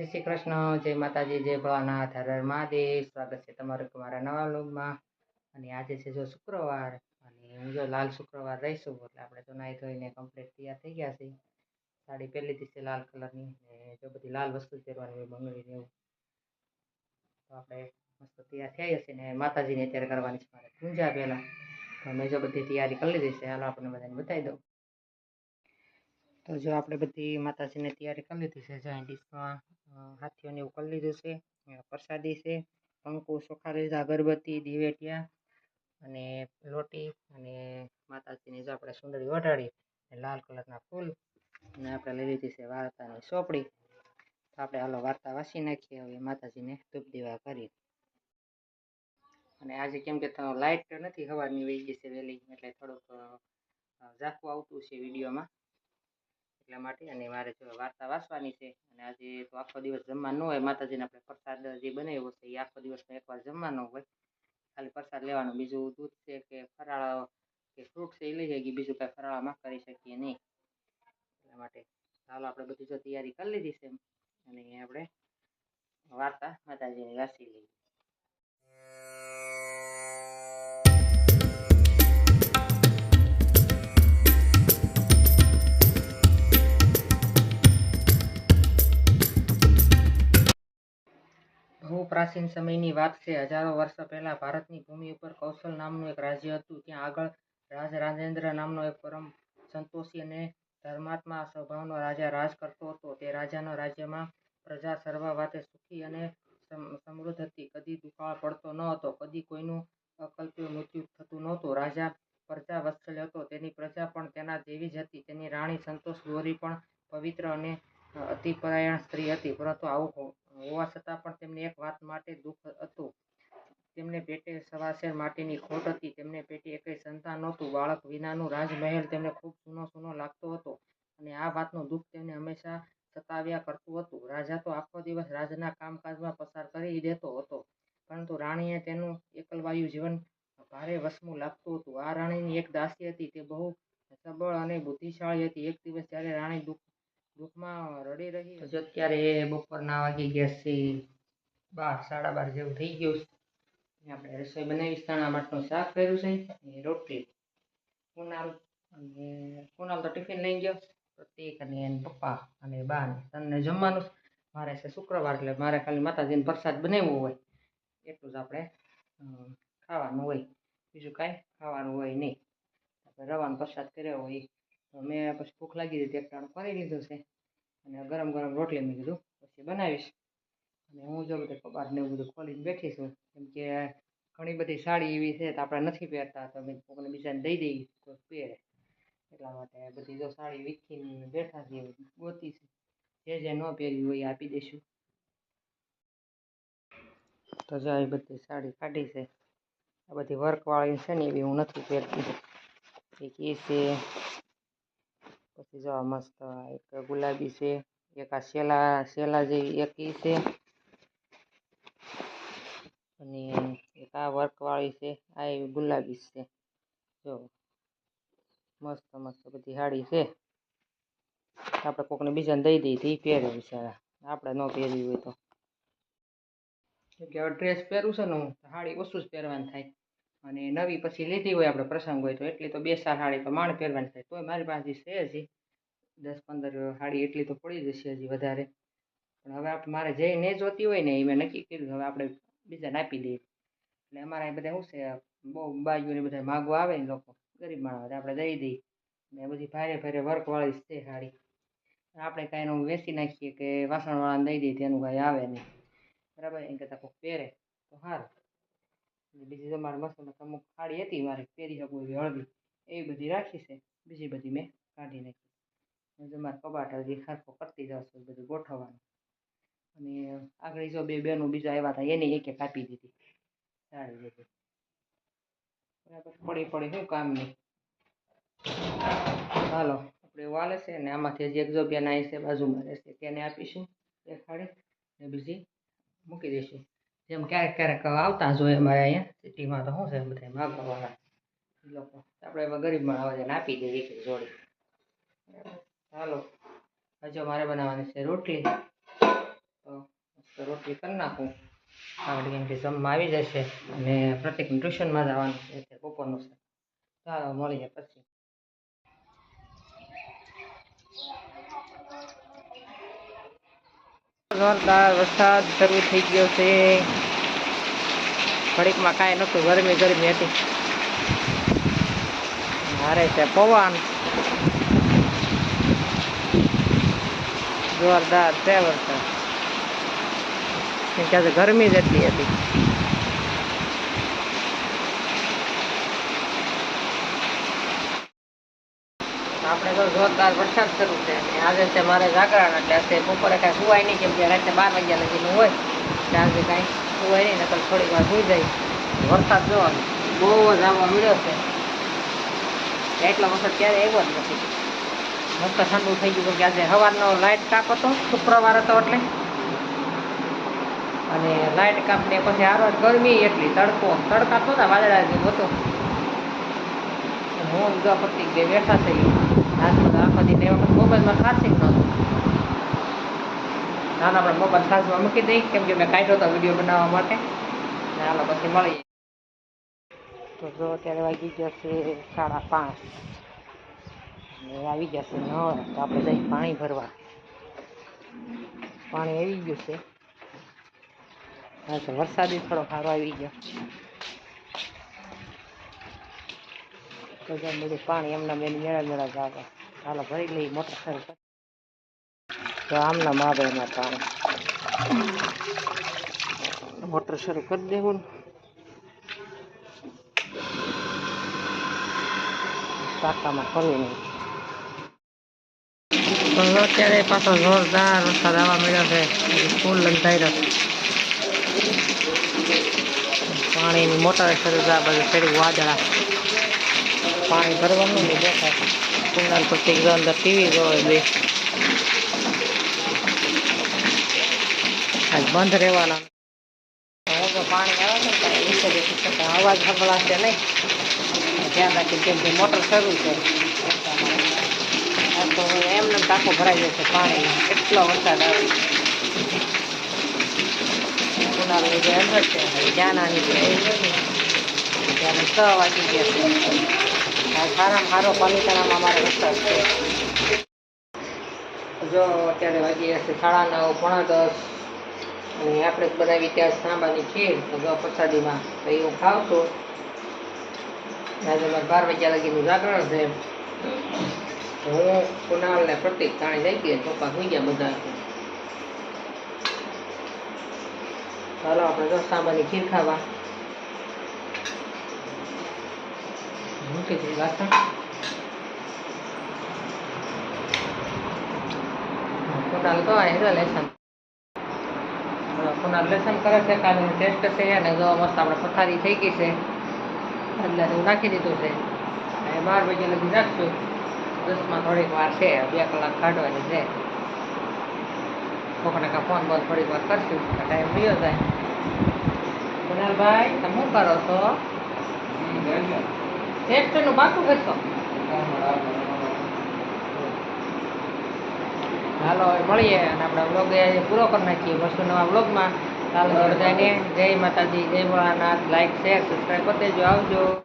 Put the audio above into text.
જય શ્રી કૃષ્ણ, જય માતાજી, જય ભવાનાથ, હર મહાદેવ. સ્વાગત છે તમારું મારા નવા લોગમાં અને આજે છે જો શુક્રવાર, અને હું જો લાલ શુક્રવાર રહીશું, એટલે આપણે તો નાહી ધોઈને કમ્પ્લીટ તૈયાર થઈ ગયા છીએ. સાડી પહેલીથી છે લાલ કલરની, ને જો બધી લાલ વસ્તુ પહેરવાની હોય, બંગડી ને એવું. તો આપણે મસ્ત તૈયાર થઈ હશે ને માતાજીને અત્યારે કરવાની છે મારે પૂજા પહેલાં. તો મેં જો બધી તૈયારી કરી લીધી છે. હાલો આપણને બધાને બતાવી દઉં. તો જો આપણે બધી માતાજીને તૈયારી કરી લીધી છે, જ્યાં ડીશમાં હાથીઓને એવું કરી લીધું છે પ્રસાદી છે કંકુ લીધા અગરબત્તી, દિવેટિયા અને લોટી અને માતાજીની જો આપણે સુંદરી વટાડી લાલ કલરના ફૂલ અને આપણે લઈ લીધી છે વાર્તાની સોપડી. તો આપણે હાલો વાર્તા વાસી નાખીએ, હવે માતાજીને ધૂપ દીવા કરી અને આજે કેમ કે લાઇટ નથી સવારની વહી ગઈ છે વહેલી, એટલે થોડુંક ઝાંખું આવતું છે વિડીયોમાં. એટલા માટે અને મારે જો વાર્તા વાંચવાની છે અને આજે તો આખો દિવસ જમવાનું હોય, માતાજીને આપણે પ્રસાદ જે બનાવ્યો છે એ આખો દિવસનો એકવાર જમવાનો હોય. ખાલી પ્રસાદ લેવાનો. બીજું દૂધ છે કે ફરાળ કે ફ્રૂટ છે એ લઈ જઈએ બીજું કાંઈ ફરાળામાં કરી શકીએ નહીં. એટલા માટે ચાલો આપણે બધી જો તૈયારી કરી લીધી છે અને આપણે વાર્તા માતાજીની વાંચી લઈએ. પ્રાચીન સમયની વાત છે. હજારો વર્ષ પહેલા ભારતની ભૂમિ ઉપર કૌશલ નામનું એક રાજ્ય હતું. ત્યાં આગળ રાજ રાજેન્દ્ર નામનો એક પરમ સંતોષી અને ધર્માત્મા સ્વભાવનો રાજા રાજ કરતો હતો. તે રાજાના રાજ્યમાં પ્રજા સર્વ વાતે સુખી અને સમૃદ્ધ હતી. કદી દુકાળ પડતો ન હતો. કદી કોઈનું અકલ્પ્ય મૃત્યુ થતું નહોતું. રાજા પ્રજા વત્સલ્ય હતો. તેની પ્રજા પણ તેના જેવી જ હતી. તેની રાણી સંતોષ ગોરી પણ પવિત્ર અને અતિપરાયણ સ્ત્રી હતી. પરંતુ આવું હોવા છતાં પણ તેમને એક વાત માટે દુઃખ હતું. તેમને પેટે સવાશેર માટીની ખોટ હતી. તેમને પેટે એકેય સંતાન નહોતું. બાળક વિનાનું રાજમહેલ તેમને ખૂબ સૂનો સૂનો લાગતો હતો અને આ વાતનું દુઃખ તેમને હંમેશા સતાવ્યા કરતું હતું. રાજા તો આખો દિવસ રાજના કામકાજમાં પસાર કરી દેતો હતો. પરંતુ રાણીએ તેનું એકલવાયું જીવન ભારે વસમું લાગતું હતું. આ રાણીની એક દાસી હતી. તે બહુ સબળ અને બુદ્ધિશાળી હતી. એક દિવસ જ્યારે રાણી દુઃખ દુઃખમાં રડી રહી તો જો અત્યારે બપોરના વાગી ગયા છે બાર, સાડા બાર જેવું થઈ ગયું છે. આપણે રસોઈ બનાવી ચણા માટનું શાક કર્યું છે રોટલી. કુનાલ અને કુનાલ તો ટિફિન લઈ ગયો. પ્રતિક અને એને પપ્પા અને બા ને તમને જમવાનું મારે છે શુક્રવાર એટલે મારે ખાલી માતાજીને પ્રસાદ બનાવવો હોય. એટલું જ આપણે ખાવાનું હોય. બીજું કાંઈ ખાવાનું હોય નહીં. આપણે રવાનો પ્રસાદ કર્યો હોય. મેં પછી ભૂખ લાગી હતી એક ટાણું કરી લીધું છે. અને ગરમ ગરમ રોટલી મેં કીધું, પછી બનાવીશ. અને હું જો બધું કબાટ ને એવું બધું ખોલીને બેઠી છું. કેમ કે ઘણી બધી સાડી એવી છે તો આપણે નથી પહેરતા, તો મેં કોઈને બીજાને દઈ દઈ કોઈ પહેરે. એટલા માટે બધી જો સાડી વીખીને બેઠા છીએ, ગોતી છે. જે જે ન પહેરી હોય આપી દઈશું. તો જો એ બધી સાડી કાઢી છે. આ બધી વર્કવાળી છે ને એવી હું નથી પહેરતી. એક એ છે પછી જો મસ્ત એક ગુલાબી છે, એક આ શેલા શેલા જેવી એક ઈ છે. અને એક આ વર્કવાળી છે, આ એવી ગુલાબી છે. જો મસ્ત મસ્ત બધી સાડી છે. આપણે કોકને બીજાને દઈ દઈએ તો એ પહેરે બિચારા. આપણે ન પહેરવી હોય તો. ડ્રેસ પહેરું છે ને હું સાડી ઓછું જ પહેરવાનું થાય. અને નવી પછી લીધી હોય આપણે પ્રસંગ હોય તો એટલી તો બે ચાર સાડી તો માણ પહેરવાની થાય. તોય મારી પાસે છે હજી. દસ પંદર સાડી એટલી તો પડી જશે હજી વધારે. પણ હવે આપણે મારે જે ને જોતી હોય ને એ મેં નક્કી કર્યું હવે આપણે બીજાને આપી દઈએ. એટલે અમારે બધા શું છે, બહુ બાજુને બધા માગવા આવે ને લોકો, ગરીબ માણસ આપણે દઈ દઈએ. ને બધી ભારે ભારે વર્કવાળી છે સાડી આપણે કાંઈ એનું વેચી નાખીએ કે વાસણવાળાને દઈ દઈએ, તેનું કાંઈ આવે નહીં. બરાબર? એમ કરતાં કોઈક પહેરે તો સારું. બીજી તમારે મસ્ત અમુક ખાડી હતી, મારે પહેરી શકું એવી હળવી, એવી બધી રાખી છે. બીજી બધી મેં કાઢી નાખી. તમારે કબાટ હજી સરખો કરતી જશું બધું ગોઠવવાનું. અને આગળ જો બે બેનો બીજા આવ્યા હતા એની એક કાપી દીધી. સારી બધી બરાબર. પડી પડી શું કામ નહીં હાલો આપણે વાલે છે ને આમાંથી હજી એક જો બેન આવી છે, બાજુમાં રહેશે, તેને આપીશું. એક ખાડી ને બીજી મૂકી દઈશું. જેમ ક્યારેક ક્યારેક આવતા જોઈએ અમારે અહીંયા. સિટીમાં તો શું છે બધા માગવાવાળા. એ લોકો. આપણે એમાં ગરીબ માણસ આવે આપી દઈએ એક જોડી. ચાલો હજુ મારે બનાવવાની છે રોટલી. તો રોટલી કરી નાખું. આગળ એમથી જમવા આવી જશે. અને પ્રતિક ટ્યુશનમાં જવાનું છે બપોરનું છે. ચાલો, મળીએ પછી. જોરદાર વરસાદ શરૂ થઈ ગયો છે. ઘડીકમાં કાંઈ નહોતું, ગરમી ગરમી હતી. મારે છે પવન. જોરદાર છે વરસાદ. ગરમી જ એટલી હતી આપણે જોરદાર વરસાદ શરૂ છે અને આજે છે મારે જાગરણ એટલે આજે બપોરે કાંઈ સુવાય નહીં, કેમ કે રાતે બાર વાગ્યા લગીનું હોય. એટલે આજે કાંઈ સુવાય નહીં, નકર થોડીક વાર સુઈ જાય. વરસાદ જોવાનો. બહુ જ આવવા મળ્યો છે. એટલો વખત ક્યારે આવ્યો જ નથી. મસ્ત ઠંડુ થઈ ગયું કે આજે સવારનો લાઇટ કાપ હતો, શુક્રવાર હતો એટલે. અને લાઇટ કાપ ને પછી આરો ગરમી એટલી, તડકો તડકા તો વાદળા જેવું હતું. હું જો પતિ બે બેઠા થઈ. આજકાલ આખો દી એ વખત મોબાઈલમાં ચાર્જિંગ નહોતું નાના આપણે મોબાઈલ ચાર્જમાં મૂકી દઈ કેમ કે મેં કાઢ્યો હતો વીડિયો બનાવવા માટે હાલો પછી મળીએ તો જો અત્યારે વાગી ગયા છે સાડા પાંચ આવી ગયા છે ન. તો આપણે જઈ પાણી ભરવા. પાણી આવી ગયું છે. હા, તો વરસાદી થોડો સારો આવી ગયો. પાણી એમના બેન મેળા મેળા જાગે. ચાલો ભરી લઈ મોટર કરી તો આમના મારે એમાં પાણી મોટર શરૂ કરી દેવું. ટાંકામાં કરવું નહીં. તો અત્યારે પાછો જોરદાર વરસાદ આવવા મળ્યો છે. ફૂલ લંધાઈ રહ્યો પાણીની મોટર શરૂ થયા બધું ફેરી વાદળા. પાણી ભરવાનું નહીં દેખાય કુંડાલ પછી એકદમ અંદર ટીવી ગયો બે આજ બંધ રહેવાના. પાણી આવે ને નીચે બેસી અવાજ નહીં. ધ્યાન રાખી કેમ કે મોટર શરૂ છે. આ તો એમને ટાંકો ભરાઈ જશે પાણી એટલો વરસાદ આવે. ઉનાળો અંદર છે. છે ત્યારે છ વાગી ગયા છે. જો અત્યારે વાગી હશે સાડા નવ, પોણા દસ. અને આપણે બનાવી ત્યાં સાંબાની ખીર તો પ્રસાદીમાં તો એવું હું ખાઉં આજે મારે બાર વાગ્યા લગીનું જાગરણ છે. હું કુનાળને પ્રતિક તાણી જાય ગયા પપ્પા સુઈ ગયા બધા. ચાલો આપણે જો સાંબાની ખીર ખાવા. મૂકી દીધી વાસણ કુનાલ તો છે લેસન. કુનાલ લેસન કરે છે કાલનું ટેસ્ટ છે અને જો મસ્ત આપણે પથારી થઈ ગઈ છે. એટલે એવું નાખી દીધું છે. અને બાર વાગે લગી રાખશું દસમાં થોડીક વાર છે, બે કલાક કાઢવાની છે. કોકને કાં ફોન બંધ થોડીક વાર કરશું ટાઈમ થયો જાય. કુનાલભાઈ તમે શું કરો છો? ટેસ્ટનું પાકું કરશો હાલો મળીએ અને આપણે બ્લોગ પૂરો કરી નાખીએ. વસ્તુ નવા બ્લોગમાં ચાલો, બધાને જય માતાજી, જય ભોળાનાથ. લાઈક શેર સબસ્ક્રાઈબ કરી દેજો. આવજો.